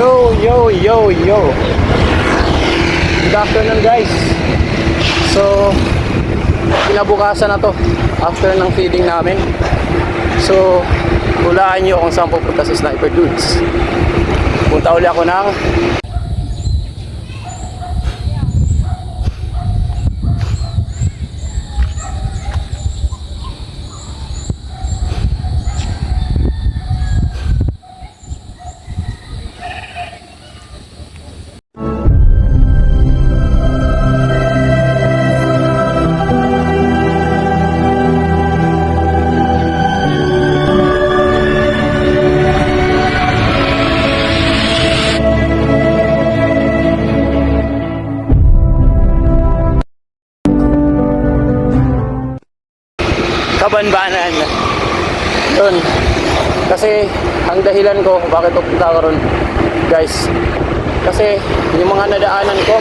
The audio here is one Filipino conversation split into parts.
Yo, yo, yo, yo. Good afternoon guys. So, kinabukasan na to after ng feeding namin. So, hulaan nyo kung saan pupunta si Sniper Dudes. Punta uli ako ng dahilan ko bakit pupunta ako ron, guys. Kasi yung mga nadaanan ko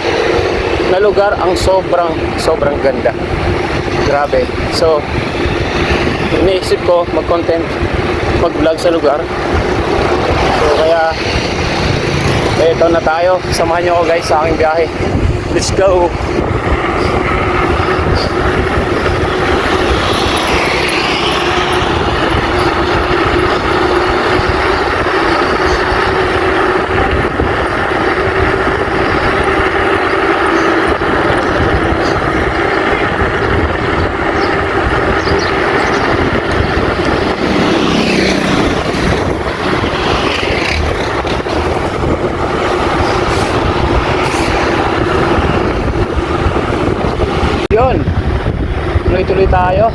na lugar ang sobrang sobrang ganda. Grabe. So, iniisip ko mag-content, mag-vlog sa lugar. So, kaya eto na tayo. Samahan niyo ako guys sa aking biyahe. Let's go! Yun. Tuloy-tuloy tayo.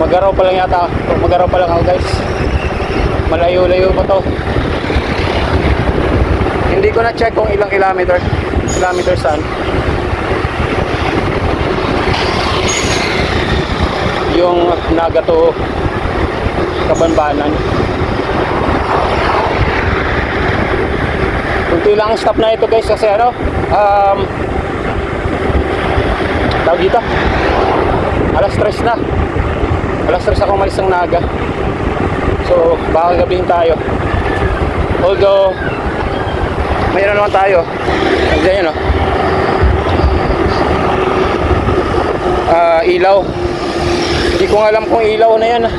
Magaraw pa lang yata. Magaraw pa lang ako guys. Malayo-layo pa to. Hindi ko na check kung ilang kilometer. Kilometer saan. Yung Nagato Kabanbanan. Kunti lang ang stop na ito guys kasi ano, um, tawag dito, alas stress na. Alas stress ako umalis ng naga. So, baka gabihin tayo. Although, mayroon naman tayo. Nandiyan yun, oh. Ah, ilaw. Hindi ko alam kung ilaw na yan. ah.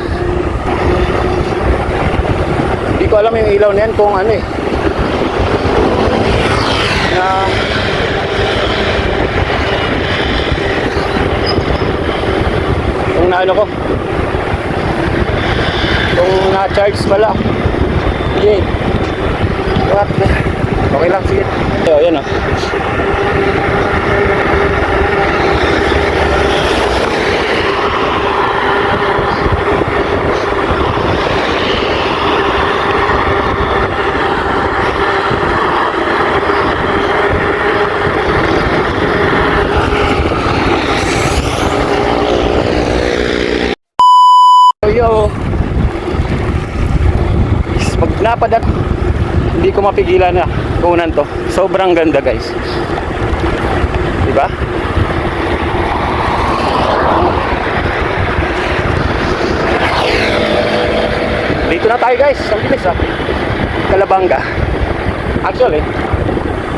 Hindi ko alam yung ilaw na yan kung ano eh. Na kung naano ko kung na-charge pala sige. What? Okay lang sige. Oh, yan oh So, yo. Pag napadat, hindi ko mapigilan na kunan to. Sobrang ganda, guys. Diba? Dito na tayo, guys. Ang bilis, ah. Kalabanga. Actually,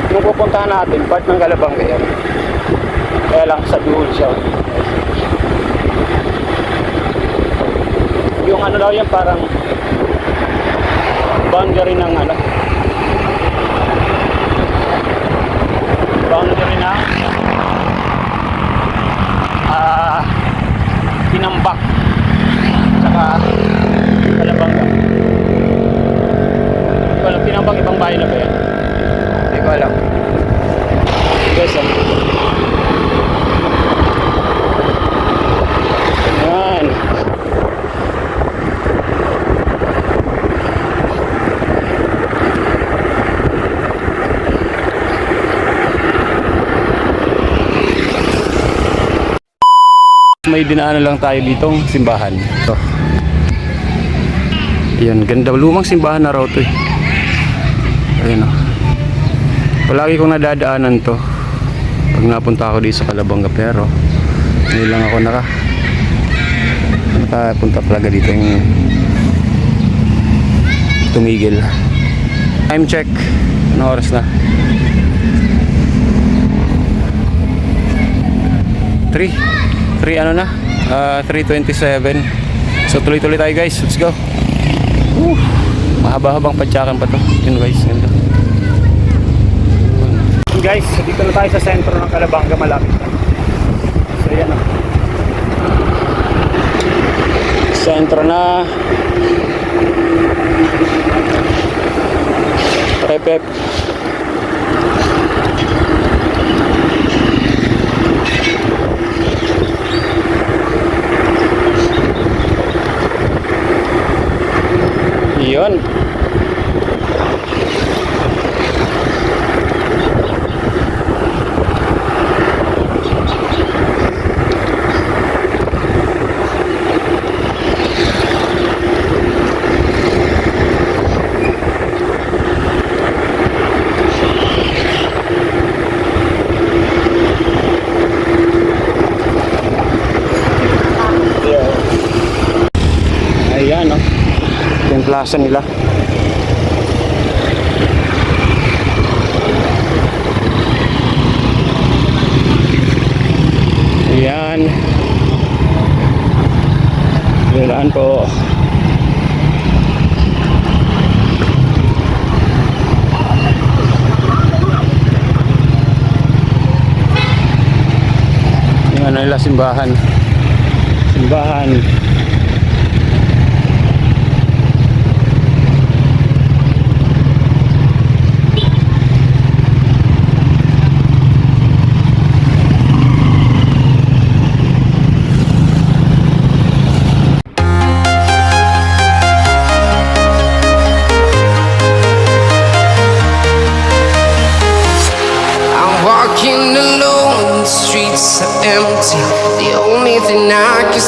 yung pupuntahan natin, part ng Kalabanga yan. Kaya lang sa dulo siya. Yung ano daw yan parang boundary ng ano? Boundary ng ah pinambak saka kalabanga hindi ko alam pinambak ibang bahay na ba yan hindi ko alam guys ah yan May dinaanan lang tayo ditong simbahan. Ito. Yan, ganda. Lumang simbahan na raw to eh. Ayun o. Palagi kong nadadaanan to. Pag napunta ako dito sa Kalabanga pero ngayon lang ako naka nakapunta talaga dito yung tumigil. Time check. Ano oras na? 3. 3 ano na? Ah, 3.27. So tuloy-tuloy tayo guys. Let's go. Woo. Mahaba-habang padyakan pa to. Yun guys. Ganda. Guys, dito na tayo sa sentro ng Calabanga malapit na. So yan o. Sentro na. Pep. Yun. Ayan, no? Yung plaza nila. Ayan. Dulaan po. Yung ano nila, simbahan. Simbahan.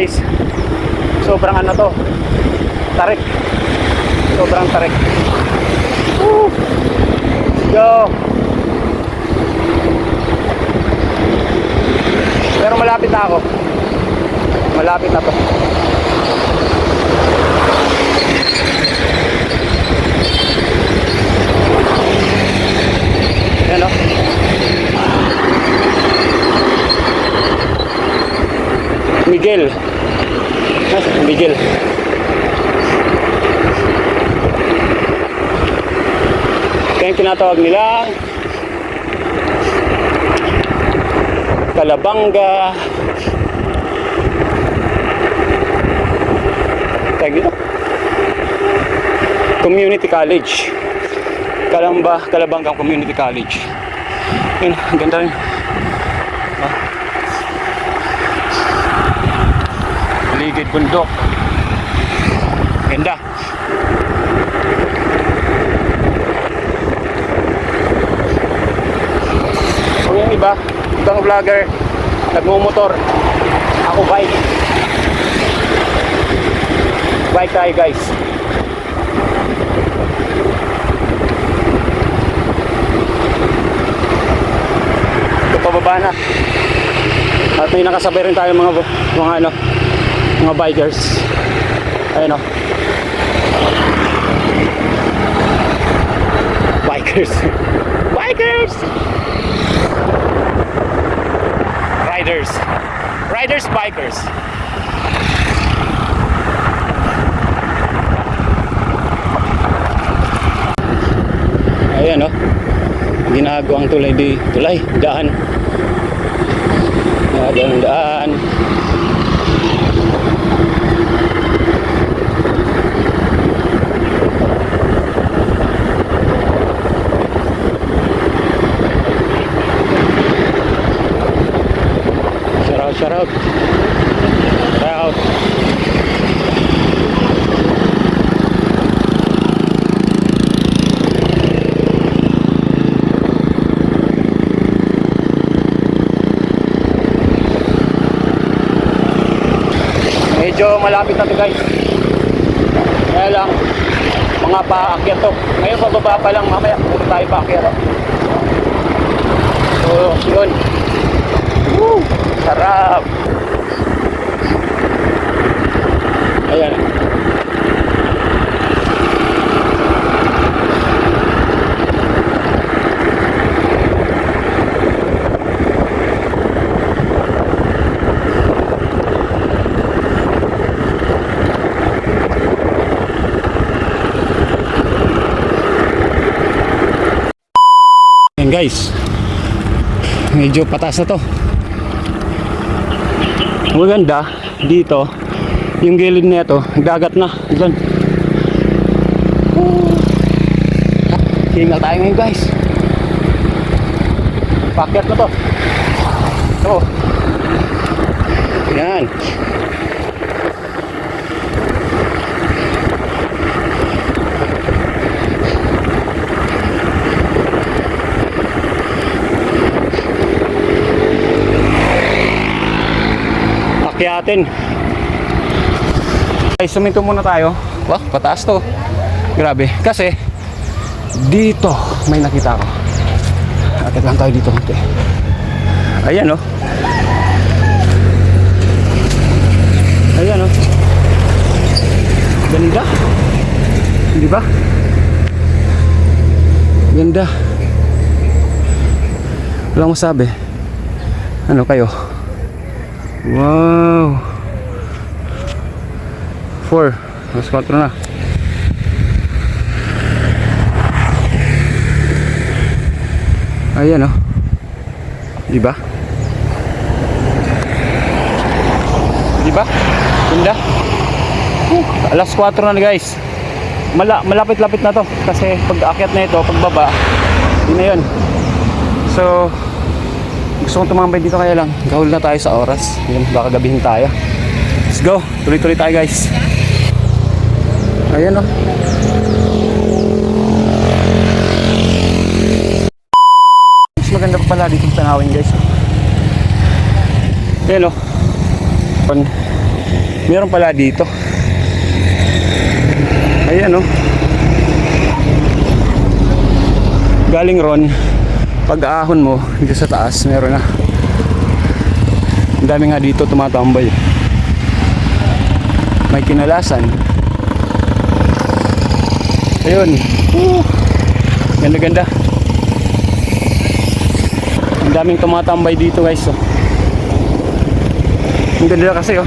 Guys, sobrang ano to, tarik. Sobrang tarik. Woo! Go! Pero malapit na ako. Malapit na to. Yan o. Miguel. Nasaan? Miguel. Yung tinatawag nila Kalabanga Tag dito Community College Kalamba, Kalabanga Community College Yun, ganda rin Ligid bundok Ganda Kung yung iba, ibang vlogger, nagmumotor, ako bike. Bike tayo guys. Ito pababa na. At may nakasabay rin tayo mga mga ano, mga bikers. Ayun oh. Bikers. Bikers! Riders. Riders, bikers. Ayan oh. Ginagawang tulay di tulay, daan. Ginagawang daan. Out. Out. Medyo malapit na to guys. Kaya lang, mga paakyat to. Ngayon pababa pa lang, mamaya puro tayo paakyat. oh. So, yun. Woo! Sarap! Ayan. Ayan guys. Medyo patas na to. Maganda dito. Yung gilid nito, dagat na. Diyan. Hingal tayo ngayon guys. Pakyat na to. Ito. Yan. Akyatin. Ay, suminto muna tayo. Wah, pataas to. Grabe. Kasi, dito may nakita ko. Atat lang tayo dito konti. Ayan oh. Ayan oh. Ganda. Di ba? Ganda. Walang masabi. Ano kayo? Wow. Four. Mas quatro na. Ayan oh. Di ba? Di ba? Ganda. Uh, alas 4 na guys. Mala malapit-lapit na to kasi pag akyat na ito, pagbaba, yun na yun. So, gusto kong tumambay dito kaya lang gahol na tayo sa oras. Yun baka gabihin tayo. Let's go! Tuloy tuloy tayo guys. Ayan o mas maganda pa pala dito tanawin guys. Ayan o meron pala dito. Ayan o galing ron pag ahon mo dito sa taas meron na. Ang dami nga dito tumatambay. May kinalasan. Ayun. Woo! ganda ganda. Ang daming tumatambay dito guys oh. ang ganda kasi oh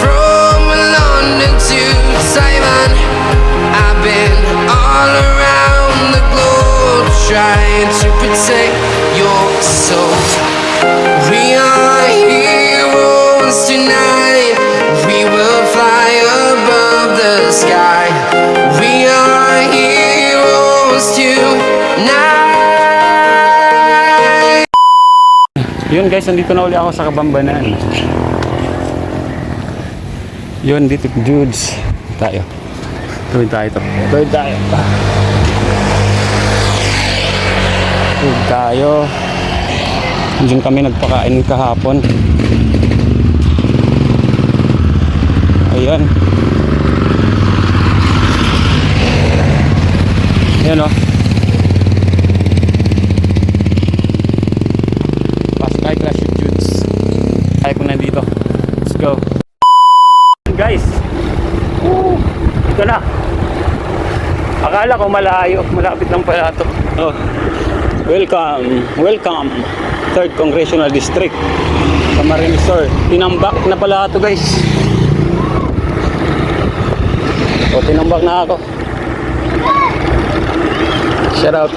from London to Taiwan. I've been all around the globe trying to protect your soul. We are heroes tonight. We will fly above the sky. We are heroes tonight. Yun guys, nandito na uli ako sa Kabambanan. Yun, dito dudes. Tayo. Tuwid tayo to. Tuwid tayo. Tuwid tayo. Diyan kami nagpakain kahapon. Ayan. Ayan o. Pasok tayo Clash of Dudes. Tayo kung nandito. Let's go. Akala ko malayo, malapit lang pala to. Oh. Welcome, welcome. Third Congressional District. Camarines Sur. Tinambak na pala to guys. O, tinambak na ako. Shout out.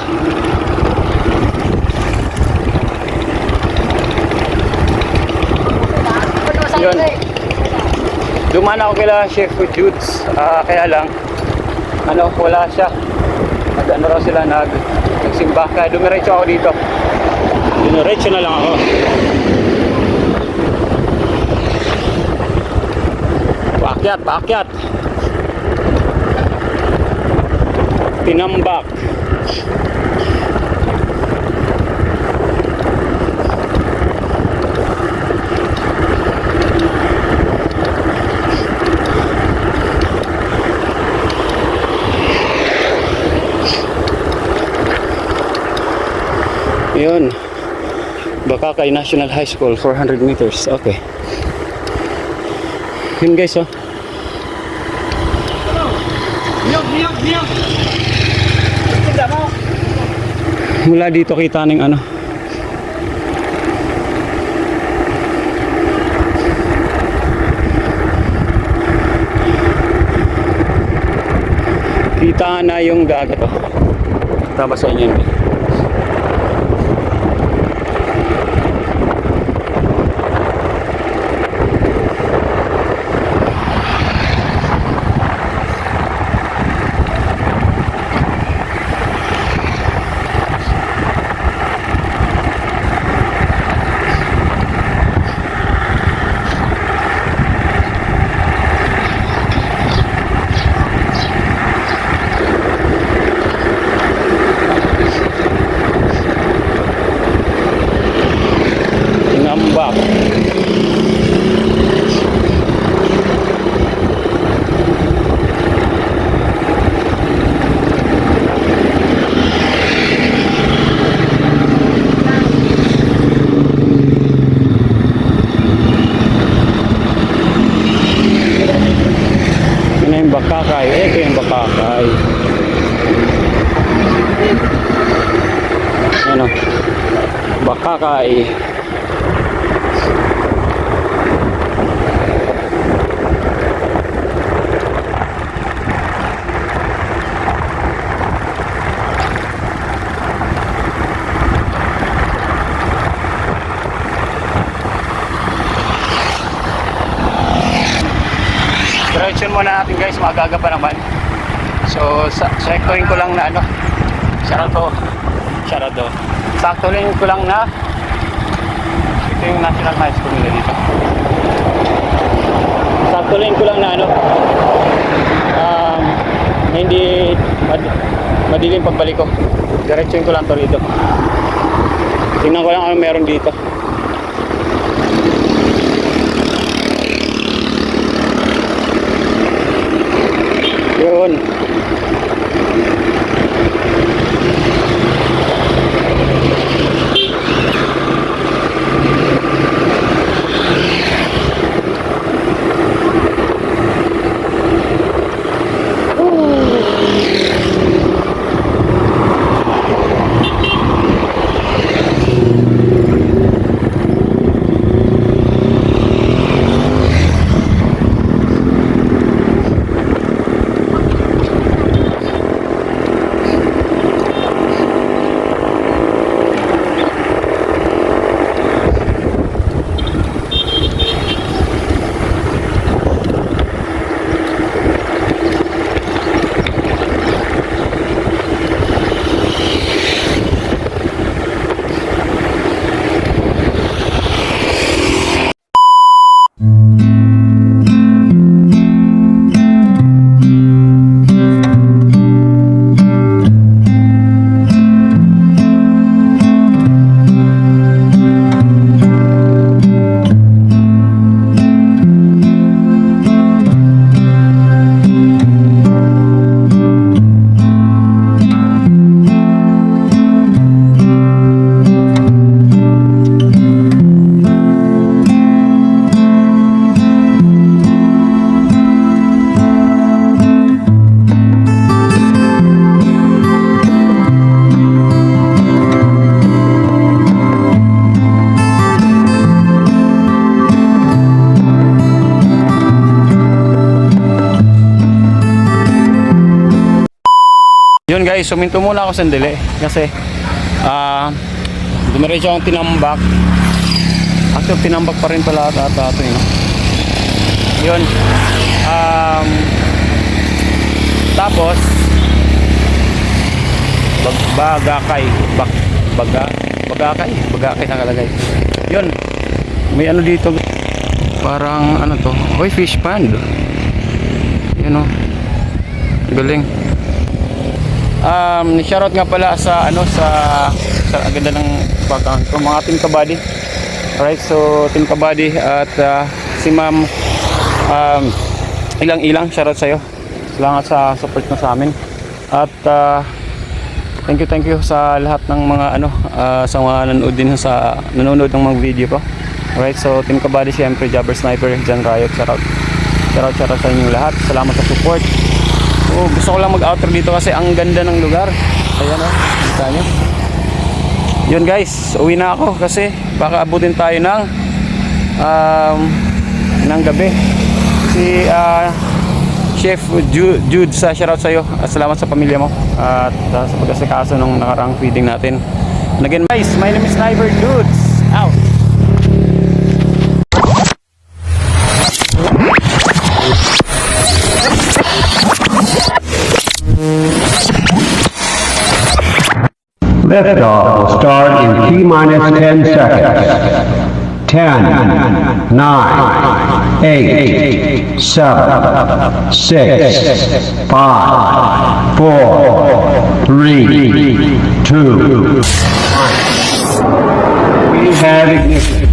Yun. Dumaan ako kila Chef Jutes. Ah, kaya lang, ano, wala siya. Nag, ano raw sila, nag, nagsimba. Kaya dumiretso ako dito. Dumiretso na lang ako. Paakyat, paakyat. Tinambak. Yun. Bakakay National High School, 400 meters. Okay. Yun guys, oh. Mula dito kita ng ano. Kita na yung dagat, oh. Tama sa inyo. yun. Tinambak. Yun na yung bakakay. Ito yung bakakay. Ano? Bakakay. Diretso muna magaga pa naman. So, sa saktuin ko lang na ano, sarado, sarado. Saktuin ko lang na ito yung National High School nila dito. Saktuin ko lang na ano, um, na hindi mad, madilim pagbalik ko. Diretsuin ko lang to rito. Tingnan ko lang ano meron dito. Yun. Guys, suminto muna ako sandali kasi ah dumiretso akong tinambak. Actually, tinambak pa rin pala ata ata ito, yun. Yun. Um, tapos, bag, bagakay. Bag, baga, bagakay. Bagakay nakalagay. Yun. May ano dito. Parang ano to. Oy, fish pond. Yun o. Galing. Um, shoutout nga pala sa ano sa sa ganda ng background ko mga team kabady. Alright, so team kabady at ah, si Ma'am um, ilang ilang shoutout sa iyo. Salamat sa support mo sa amin. At ah, thank you thank you sa lahat ng mga ano ah, sa mga nanonood din sa nanonood ng mga video ko. Alright, so team kabady siyempre Jabber Sniper, Jan Riot, shoutout. Shoutout shoutout sa inyo lahat. Salamat sa support. Oh, gusto ko lang mag-outro dito kasi ang ganda ng lugar. Ayan oh, kita nyo. Yun guys, uwi na ako kasi baka abutin tayo ng um, ng gabi. Si ah, Chef Jude, Jude sa shoutout sa iyo. Salamat sa pamilya mo at ah, sa pag-asikaso ng nakaraang feeding natin. And again guys, my name is Sniper Dudes. Out. Liftoff will start in T minus 10 seconds. 10, 9, 8, 7, 6, 5, 4, 3, 2, 1. We have ignition.